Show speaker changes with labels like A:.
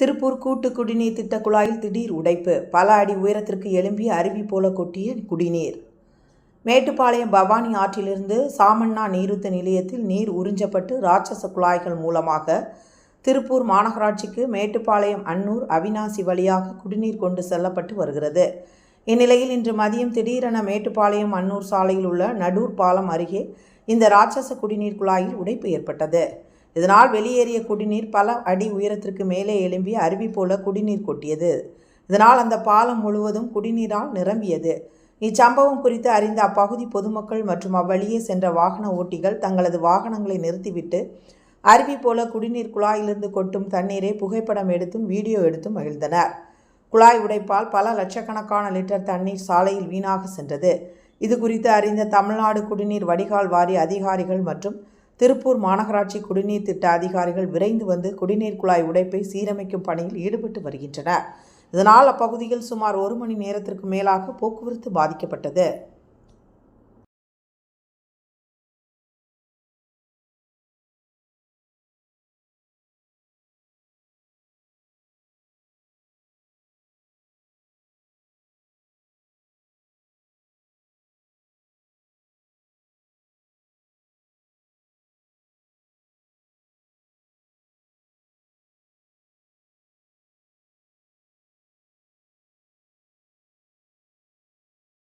A: திருப்பூர் கூட்டு குடிநீர் திட்ட குழாயில் திடீர் உடைப்பு. பல அடி உயரத்திற்கு எழும்பி அருவி போல கொட்டிய குடிநீர். மேட்டுப்பாளையம் பவானி ஆற்றிலிருந்து சாமண்ணா நீருத்த நிலையத்தில் நீர் உறிஞ்சப்பட்டு ராட்சச குழாய்கள் மூலமாக திருப்பூர் மாநகராட்சிக்கு மேட்டுப்பாளையம் அன்னூர் அவினாசி வழியாக குடிநீர் கொண்டு செல்லப்பட்டு வருகிறது. இந்நிலையில் இன்று மதியம் திடீரென மேட்டுப்பாளையம் அன்னூர் சாலையில் உள்ள நடூர் பாலம் அருகே இந்த ராட்சச குடிநீர் குழாயில் உடைப்பு ஏற்பட்டது. இதனால் வெளியேறிய குடிநீர் பல அடி உயரத்திற்கு மேலே எழும்பி அருவி போல குடிநீர் கொட்டியது. இதனால் அந்த பாலம் முழுவதும் குடிநீரால் நிரம்பியது. இச்சம்பவம் குறித்து அறிந்த அப்பகுதி பொதுமக்கள் மற்றும் அவ்வழியே சென்ற வாகன ஓட்டிகள் தங்களது வாகனங்களை நிறுத்திவிட்டு அருவி போல குடிநீர் குழாயிலிருந்து கொட்டும் தண்ணீரை புகைப்படம் எடுத்தும் வீடியோ எடுத்தும் மகிழ்ந்தனர். குழாய் உடைப்பால் பல லட்சக்கணக்கான லிட்டர் தண்ணீர் சாலையில் வீணாக சென்றது. இது குறித்து அறிந்த தமிழ்நாடு குடிநீர் வடிகால் வாரிய அதிகாரிகள் மற்றும் திருப்பூர் மாநகராட்சி குடிநீர் திட்ட அதிகாரிகள் விரைந்து வந்து குடிநீர் குழாய் உடைப்பை சீரமைக்கும் பணியில் ஈடுபட்டு வருகின்றனர். இதனால் அப்பகுதியில் சுமார் ஒரு மணி நேரத்திற்கு மேலாக போக்குவரத்து பாதிக்கப்பட்டது.